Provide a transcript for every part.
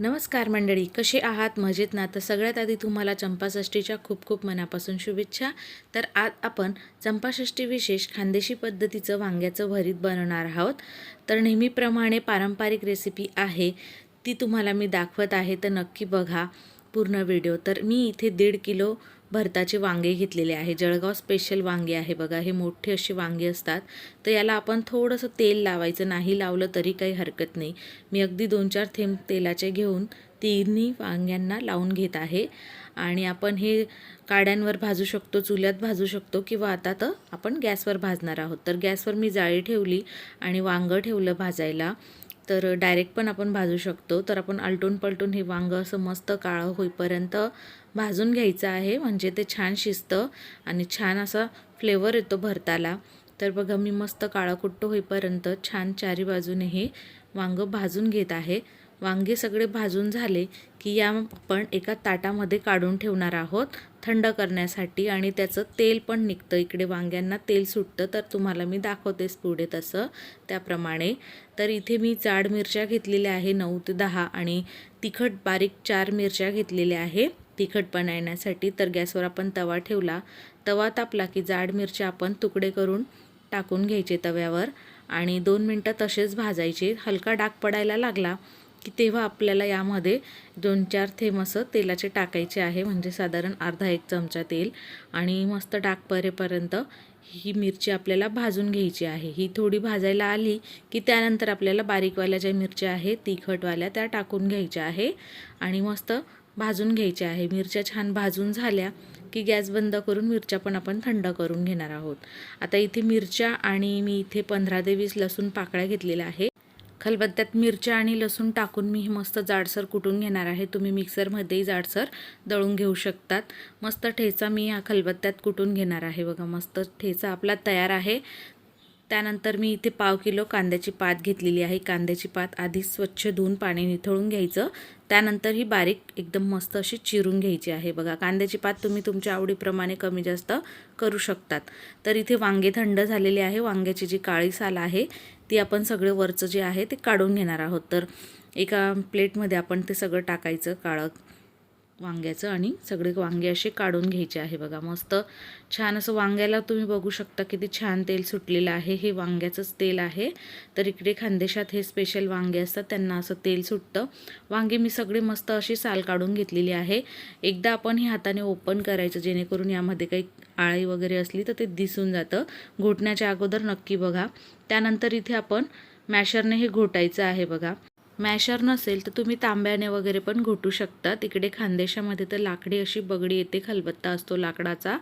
नमस्कार मंडळी कसे आहात? मजेत ना? तर सगळ्यात आधी तुम्हाला चंपाषष्ठीच्या खूप खूप मनापासून शुभेच्छा. तर आज आपण चंपाषष्ठी विशेष खानदेशी पद्धतीचं वांग्याचं भरीत बनवणार आहोत. तर नेहमीप्रमाणे पारंपरिक रेसिपी आहे ती तुम्हाला मी दाखवत आहे तर नक्की बघा पूर्ण व्हिडिओ तर मी इथे दीड किलो भरताचे वांगे घेतलेले आहे. जळगाव स्पेशल वांगे आहे बघा. हे मोठे असे वांगे असतात. तर याला आपण थोडंसं तेल लावायचं. नाही लावलं तरी काही हरकत नाही. मी अगदी दोन चार थेंब तेलाचे घेऊन तिन्ही वांग्यांना लावून घेत आहे. आणि आपण हे काड्यांवर भाजू शकतो चुल्यात भाजू शकतो किंवा आता तर आपण गॅसवर भाजणार आहोत. तर गॅसवर मी जाळी ठेवली आणि वांगं ठेवलं भाजायला. तर डायरेक्ट पण आपण भाजू शकतो. तर आपण आलटून पलटून हे वांगं असं मस्त काळं होईपर्यंत भाजून घ्यायचं आहे. म्हणजे ते छान शिजतं आणि छान असा फ्लेवर येतो भरताला. तर बघा मी मस्त काळं कुट्ट होईपर्यंत छान चारी बाजूने हे वांगं भाजून घेत आहे. वांगे सगळे भाजून झाले की या आपण एका ताटामध्ये काढून ठेवणार आहोत थंड करण्यासाठी आणि त्याचं तेल पण निघतं. इकडे वांग्यांना तेल सुटतं तर तुम्हाला मी दाखवतेच पुढे तसं त्याप्रमाणे. तर इथे मी जाड मिरच्या घेतलेल्या आहे नऊ ते दहा आणि तिखट बारीक चार मिरच्या घेतलेल्या आहे. तिखट येण्यासाठी तर गॅसवर आपण तवा ठेवला. तवा तापला की जाड मिरच्या आपण तुकडे करून टाकून घ्यायचे तव्यावर. आणि दोन मिनटं तसेच भाजायचे. हलका डाग पडायला लागला की तेव्हा आपल्याला यामध्ये दोन चार थेंब असं तेलाचे टाकायचे आहे म्हणजे साधारण अर्धा एक चमचा तेल आणि मस्त डाग परेपर्यंत ही मिरची आपल्याला भाजून घ्यायची आहे. ही थोडी भाजायला आली की त्यानंतर आपल्याला बारीकवाल्या ज्या मिरच्या आहेत तिखटवाल्या त्या टाकून घ्यायच्या आहे आणि मस्त भाजून घ्यायच्या आहे. मिरच्या छान भाजून झाल्या की गॅस बंद करून मिरच्या पण आपण थंड करून घेणार आहोत. आता इथे मिरच्या आणि मी इथे पंधरा ते वीस लसूण पाकळ्या घेतलेल्या आहे खलबत्त्यात मिरच्या आणि लसूण टाकून मी मस्त जाडसर कुटून घेणार आहे. तुम्ही मिक्सरमध्येही जाडसर दळून घेऊ शकतात. मस्त ठेचा मी या खलबत्त्यात कुटून घेणार आहे. बघा मस्त ठेचा आपला तयार आहे. त्यानंतर मी इथे पाव किलो कांद्याची पात घेतलेली आहे. कांद्याची पात आधी स्वच्छ धुवून पाणी निथळून घ्यायचं. त्यानंतर ही बारीक एकदम मस्त अशी चिरून घ्यायची आहे. बघा कांद्याची पात तुम्ही तुमच्या आवडीप्रमाणे कमी जास्त करू शकतात. तर इथे वांगे थंड झालेले आहे. वांग्याची जी काळी साल आहे ती आपण सगळं वरचं जे आहे ते काढून घेणार आहोत. तर एका प्लेटमध्ये आपण ते सगळं टाकायचं काळं. वांग्याचं आणि सगळे वांगे असे काढून घ्यायचे आहे बघा. मस्त छान असं वांग्याला तुम्ही बघू शकता किती छान तेल सुटलेलं आहे. हे वांग्याचंच तेल आहे. तर इकडे खानदेशात हे स्पेशल वांगे असतात त्यांना असं तेल सुटतं. वांगे मी सगळे मस्त अशी साल काढून घेतलेली आहे. एकदा आपण हे हाताने ओपन करायचं जेणेकरून यामध्ये काही आळी वगैरे असली तर ते दिसून जातं. घोटण्याच्या अगोदर नक्की बघा. त्यानंतर इथे आपण मॅशरने हे घोटायचं आहे बघा. मॅशर नसेल तर तुम्ही तांब्याने वगैरे पण घोटू शकता. तिकडे खानदेशामध्ये तर लाकडी अशी बगडी येते खलबत्ता असतो लाकडाचा.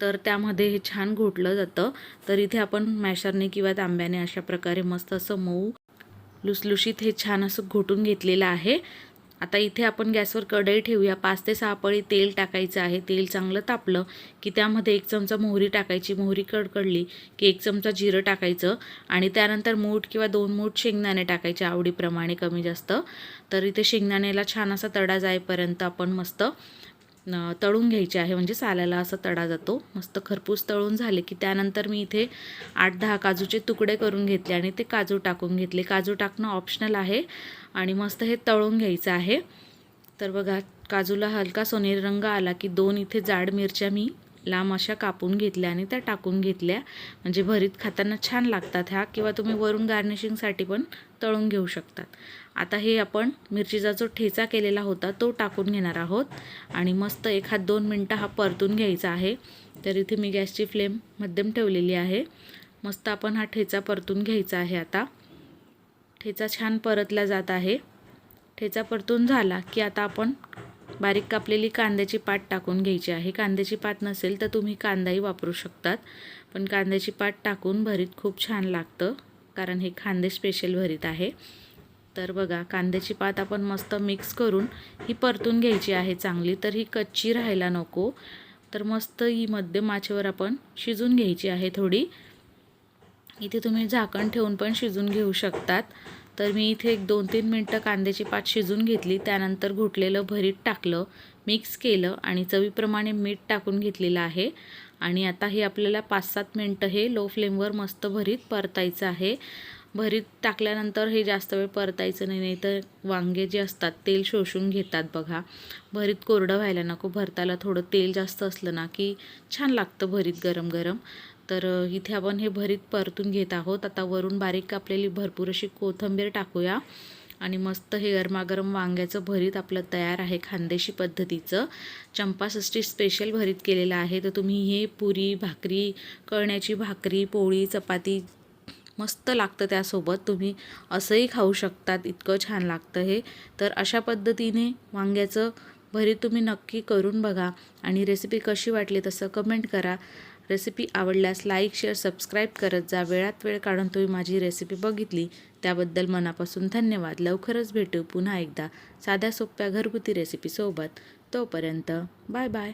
तर त्यामध्ये हे छान घोटलं जातं. तर इथे आपण मॅशरने किंवा तांब्याने अशा प्रकारे मस्त असं मऊ लुसलुशीत हे छान असं घोटून घेतलेलं आहे. आता इथे आपण गॅसवर कढई ठेवूया. पाच ते सहा पळी तेल टाकायचं आहे. तेल चांगलं तापलं की त्यामध्ये एक चमचा मोहरी टाकायची. मोहरी कडकडली की एक चमचा जिरं टाकायचं आणि त्यानंतर मूठ किंवा दोन मूठ शेंगदाणे टाकायचे आवडीप्रमाणे कमी जास्त. तर इथे शेंगदाण्याला छान असा तडा जाईपर्यंत आपण मस्त तळून घ्यायचे आहे. म्हणजे साल्याला असा तडा जातो. मस्त खरपूस तळून झाले की त्यानंतर मी इथे आठ दहा काजूचे तुकडे करून घेतले आणि ते काजू टाकून घेतले. काजू टाकणं ऑप्शनल आहे आणि मस्त हे तळून घ्यायचं आहे. तर बघा काजूला हलका सोनेरी रंग आला की दोन इथे जाड मिरच्या मी लांब अशा कापून घेतल्या आणि त्या टाकून घेतल्या. म्हणजे भरीत खाताना छान लागतात ह्या किंवा तुम्ही वरून गार्निशिंगसाठी पण तळून घेऊ शकतात. आता हे आपण मिरचीचा जो ठेचा केलेला होता तो टाकून घेणार आहोत. आणि मस्त एखाद दोन मिनटं हा परतून घ्यायचा आहे. तर इथे मी गॅसची फ्लेम मध्यम ठेवलेली आहे. मस्त आपण हा ठेचा परतून घ्यायचा आहे आता. ठेचा छान परतला जात आहे. ठेचा परतून झाला की आता आपण बारीक कापलेली कांद्याची पात टाकून घ्यायची आहे. कांद्याची पात नसेल तर तुम्ही कांदाही वापरू शकतात. पण कांद्याची पात टाकून भरीत खूप छान लागतं कारण हे खांदे स्पेशल भरीत आहे. तर बघा कांद्याची पात आपण मस्त मिक्स करून ही परतून घ्यायची आहे चांगली तर ही कच्ची राहायला नको. तर मस्त ही मध्यम आचेवर आपण शिजून घ्यायची आहे थोडी. इथे तुम्ही झाकण ठेवून पण शिजून घेऊ शकतात. तर मी इथे एक दोन तीन मिनटं कांद्याची पात शिजून घेतली. त्यानंतर घुटलेलं भरीत टाकलं मिक्स केलं आणि चवीप्रमाणे मीठ टाकून घेतलेलं आहे. आणि आता हे आपल्याला पाच सात मिनटं हे लो फ्लेमवर मस्त भरीत परतायचं आहे. भरीत टाकल्यानंतर हे जास्त वेळ परतायचं नाही नाही तर वांगे जे असतात तेल शोषून घेतात बघा. भरीत कोरडं व्हायला नको भरताला थोडं तेल जास्त असलं ना की छान लागतं भरीत गरम गरम तर इथे आपण हे भरीत परतून घेत आहोत. आता वरून बारीक कापलेली भरपूर अशी कोथिंबीर टाकूया. आणि मस्त हे गरमागरम वांग्याचं भरीत आपलं तयार आहे खानदेशी पद्धतीचं. चंपाषष्ठी स्पेशल भरीत केलेलं आहे. तर तुम्ही हे पुरी भाकरी कळण्याची भाकरी पोळी चपाती मस्त लागतं त्यासोबत. तुम्ही असंही खाऊ शकतात. इतकं छान लागतं हे. तर अशा पद्धतीने वांग्याचं भरीत तुम्ही नक्की करून बघा. आणि रेसिपी कशी वाटली तसं कमेंट करा. रेसिपी आवडल्यास लाईक शेअर सबस्क्राईब करत जा. वेळात वेळ काढून तुम्ही माझी रेसिपी बघितली. त्याबद्दल मनापासून धन्यवाद. लवकरच भेटू पुन्हा एकदा साध्या सोप्या घरगुती रेसिपीसोबत तोपर्यंत बाय बाय